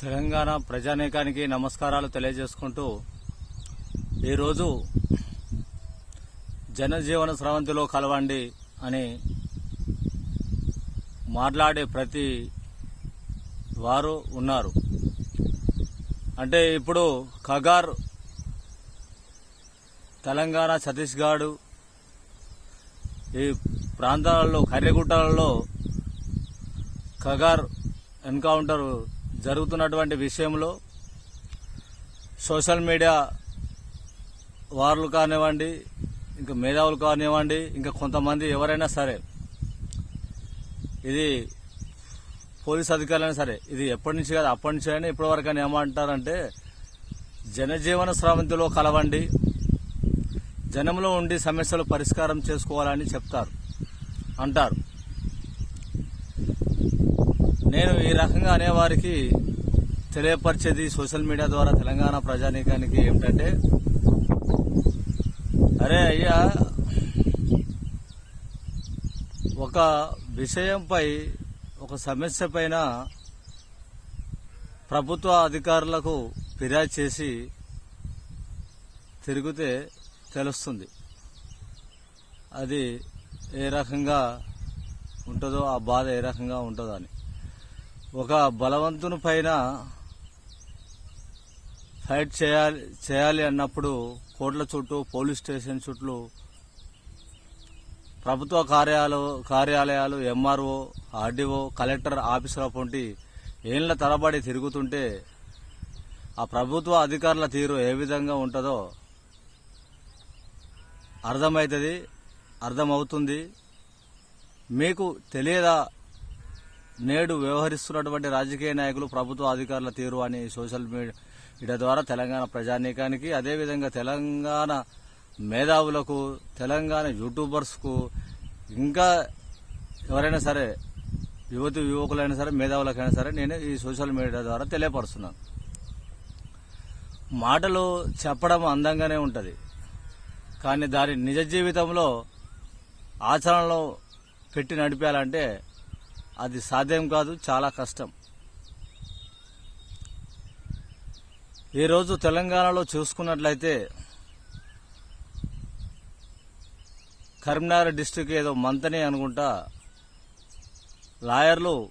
తెలంగాణ ప్రజానేకానికి నమస్కారాలు తెలియజేసుకుంటూ ఈరోజు జనజీవన స్రవంతిలో కలవండి అని మాట్లాడే ప్రతి వారు ఉన్నారు. అంటే ఇప్పుడు కగార్ తెలంగాణ ఛత్తీస్గఢ్ ఈ ప్రాంతాలలో కర్రెగుట్టలలో కగార్ ఎన్కౌంటర్ జరుగుతున్నటువంటి విషయంలో సోషల్ మీడియా వార్లు కానివ్వండి ఇంకా మేధావులు కానివ్వండి ఇంకా కొంతమంది ఎవరైనా సరే ఇది పోలీస్ అధికారులైనా సరే ఇది ఎప్పటి నుంచి కాదు అప్పటి నుంచి అయినా ఇప్పటి వరకు అని ఏమంటారంటే జనజీవన స్రవంతిలో కలవండి జనంలో ఉండి సమస్యలు పరిష్కారం చేసుకోవాలని చెప్తారు అంటారు. నేను ఈ రకంగా అనేవారికి తెలియపరిచేది సోషల్ మీడియా ద్వారా తెలంగాణ ప్రజానీకానికి ఏమిటంటే అరే అయ్యా ఒక విషయంపై ఒక సమస్య పైన ప్రభుత్వ అధికారులకు ఫిర్యాదు చేసి తిరిగితే తెలుస్తుంది. అది ఏ రకంగా ఉంటుందో ఆ బాధ ఏ రకంగా ఉంటుందో అని. ఒక బలవంతుని పైన ఫైట్ చేయాలి చేయాలి అన్నప్పుడు కోట్ల చుట్టూ పోలీస్ స్టేషన్ చుట్టూ ప్రభుత్వ కార్యాలయ కార్యాలయాలు ఎంఆర్ఓ ఆర్డీఓ కలెక్టర్ ఆఫీసర్ వంటి ఏళ్ళ తరబడి తిరుగుతుంటే ఆ ప్రభుత్వ అధికారుల తీరు ఏ విధంగా ఉంటుందో అర్థమవుతుంది అర్థమవుతుంది. మీకు తెలియదా నేడు వ్యవహరిస్తున్నటువంటి రాజకీయ నాయకులు ప్రభుత్వ అధికారుల తీరు అని సోషల్ మీడియా ద్వారా తెలంగాణ ప్రజానీకానికి అదేవిధంగా తెలంగాణ మేధావులకు తెలంగాణ యూట్యూబర్స్కు ఇంకా ఎవరైనా సరే యువతి యువకులైనా సరే మేధావులకైనా సరే నేను ఈ సోషల్ మీడియా ద్వారా తెలియపరుస్తున్నాను. మాటలు చెప్పడం అందంగానే ఉంటుంది. కానీ దాని నిజ జీవితంలో ఆచరణలో పెట్టి నడిపాలంటే అది సాధ్యం కాదు చాలా కష్టం. ఈరోజు తెలంగాణలో చూసుకున్నట్లయితే కరీంనగర్ డిస్టిక్ ఏదో మంతని అనుకుంటా లాయర్లు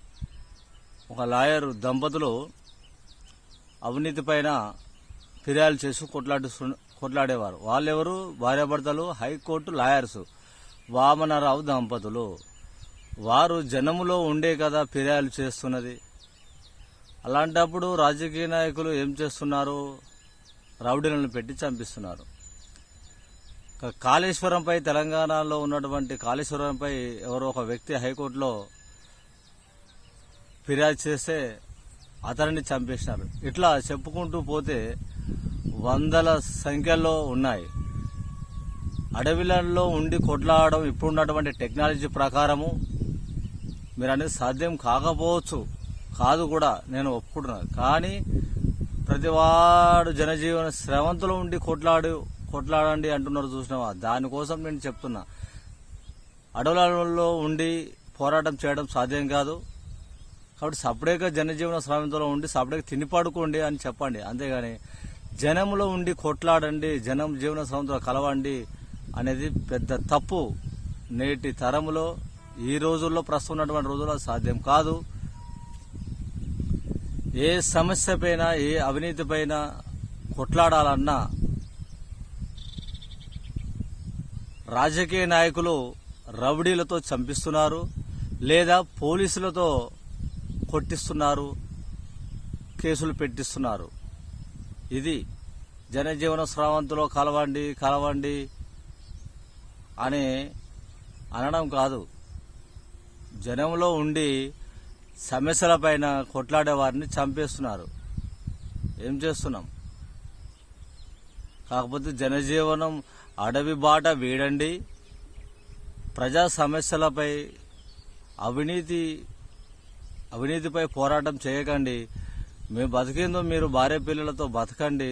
ఒక లాయర్ దంపతులు అవినీతి పైన ఫిర్యాదు చేసి కొట్లాడు కొట్లాడేవారు. వాళ్ళెవరు? భార్యాభర్తలు హైకోర్టు లాయర్స్. వామనరావు దంపతులు. వారు జనములో ఉండే కదా ఫిర్యాదు చేస్తున్నది. అలాంటప్పుడు రాజకీయ నాయకులు ఏం చేస్తున్నారు రౌడీలను పెట్టి చంపిస్తున్నారు. కాళేశ్వరంపై తెలంగాణలో ఉన్నటువంటి కాళేశ్వరంపై ఎవరో ఒక వ్యక్తి హైకోర్టులో ఫిర్యాదు చేస్తే అతనిని చంపేసినారు. ఇట్లా చెప్పుకుంటూ పోతే వందల సంఖ్యలో ఉన్నాయి. అడవిలలో ఉండి కొట్లాడడం ఇప్పుడున్నటువంటి టెక్నాలజీ ప్రకారము మీరు అనేది సాధ్యం కాకపోవచ్చు. కాదు కూడా నేను ఒప్పుకుంటున్నాను కానీ ప్రతివాడు జనజీవన శ్రవంతులు ఉండి కొట్లాడు కొట్లాడండి అంటున్నారు చూసినావా? దానికోసం నేను చెప్తున్నా. అడవులలో ఉండి పోరాటం చేయడం సాధ్యం కాదు. కాబట్టి సపరేట్గా జనజీవన శ్రావంతిలో ఉండి సపరేట్గా తిని పడుకోండి అని చెప్పండి. అంతేగాని జనంలో ఉండి కొట్లాడండి జనం జీవన శ్రవంతిలో కలవండి అనేది పెద్ద తప్పు. నేటి తరములో ఈ రోజుల్లో ప్రస్తుతం ఉన్నటువంటి రోజుల్లో సాధ్యం కాదు. ఏ సమస్య పైన ఏ అవినీతి పైన కొట్లాడాలన్నా రాజకీయ నాయకులు రౌడీలతో చంపిస్తున్నారు లేదా పోలీసులతో కొట్టిస్తున్నారు కేసులు పెట్టిస్తున్నారు. ఇది జనజీవన స్రావంతులో కలవండి కలవండి అని అనడం కాదు. జనంలో ఉండి సమస్యలపైన కొట్లాడే వారిని చంపేస్తున్నారు. ఏం చేస్తున్నాం? కాకపోతే జనజీవనం అడవి బాట వీడండి. ప్రజా సమస్యలపై అవినీతి అవినీతిపై పోరాటం చేయకండి. మేము బతికేందో మీరు భార్య పిల్లలతో బతకండి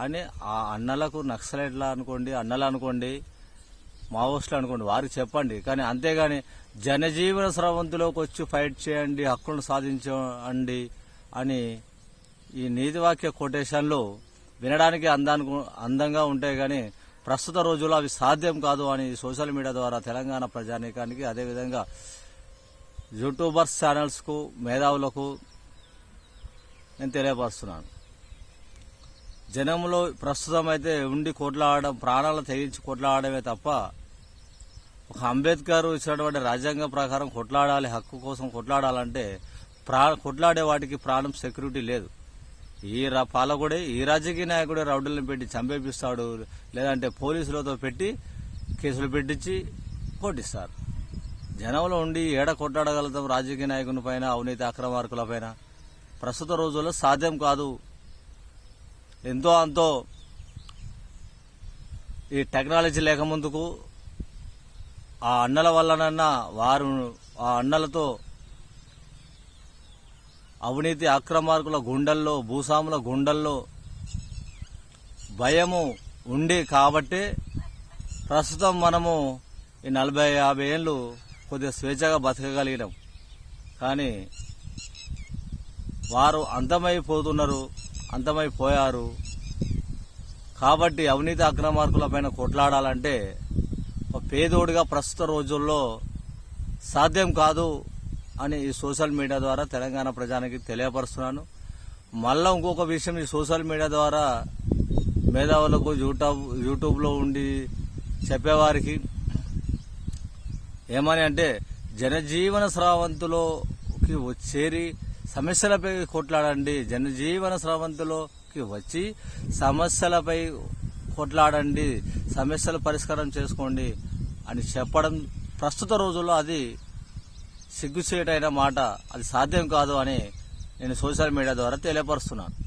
అని ఆ అన్నలకు నక్సలైట్లా అనుకోండి అన్నలు అనుకోండి మావోస్టులు అనుకోండి వారికి చెప్పండి. కానీ అంతేగాని జనజీవన స్రవంతిలోకి వచ్చి ఫైట్ చేయండి హక్కులను సాధించండి అని ఈ నీతివాక్య కొటేషన్లు వినడానికి అందానికి అందంగా ఉంటాయి కానీ ప్రస్తుత రోజుల్లో అవి సాధ్యం కాదు అని సోషల్ మీడియా ద్వారా తెలంగాణ ప్రజానీకానికి అదేవిధంగా యూట్యూబర్స్ ఛానల్స్కు మేధావులకు నేను తెలియపరుస్తున్నాను. జనంలో ప్రస్తుతం అయితే ఉండి కొట్లాడడం ప్రాణాలు తెగించి కొట్లాడమే తప్ప ఒక అంబేద్కర్ ఇచ్చినటువంటి రాజ్యాంగం ప్రకారం కొట్లాడాలి హక్కు కోసం కొట్లాడాలంటే ప్రా కొట్లాడే వాటికి ప్రాణం సెక్యూరిటీ లేదు. ఈ రా పాలకుడే ఈ రాజకీయ నాయకుడే రౌడీలను పెట్టి చంపేపిస్తాడు లేదంటే పోలీసులతో పెట్టి కేసులు పెట్టించి కొట్టిస్తారు. జనంలో ఉండి ఏడ కొట్లాడగలుగుతాం రాజకీయ నాయకుని పైన అవినీతి అక్రమార్కుల పైన? ప్రస్తుత రోజుల్లో సాధ్యం కాదు ఎంతో అంతో ఈ టెక్నాలజీ లేకముందుకు ఆ అన్నల వల్లనన్నా వారు ఆ అన్నలతో అవినీతి అక్రమార్కుల గుండెల్లో భూస్వాముల గుండెల్లో భయము ఉండి కాబట్టి ప్రస్తుతం మనము ఈ నలభై యాభై ఏళ్ళు కొద్దిగా స్వేచ్ఛగా బతకగలిగినాం. కానీ వారు అంతమైపోతున్నారు. అంతమైపోయారు కాబట్టి అవినీతి అక్రమార్కులపైన కొట్లాడాలంటే పేదోడిగా ప్రస్తుత రోజుల్లో సాధ్యం కాదు అని ఈ సోషల్ మీడియా ద్వారా తెలంగాణ ప్రజానికి తెలియపరుస్తున్నాను. మళ్ళా ఇంకొక విషయం ఈ సోషల్ మీడియా ద్వారా మేధావులకు యూట్యూబ్ యూట్యూబ్లో ఉండి చెప్పేవారికి ఏమని అంటే జనజీవన స్రావంతులోకి చేరి సమస్యలపై కొట్లాడండి. జనజీవన స్రవంతిలోకి వచ్చి సమస్యలపై కొట్లాడండి. సమస్యలు పరిష్కారం చేసుకోండి అని చెప్పడం ప్రస్తుత రోజుల్లో అది సిగ్గుచేటైన మాట. అది సాధ్యం కాదు అని నేను సోషల్ మీడియా ద్వారా తెలియపరుస్తున్నాను.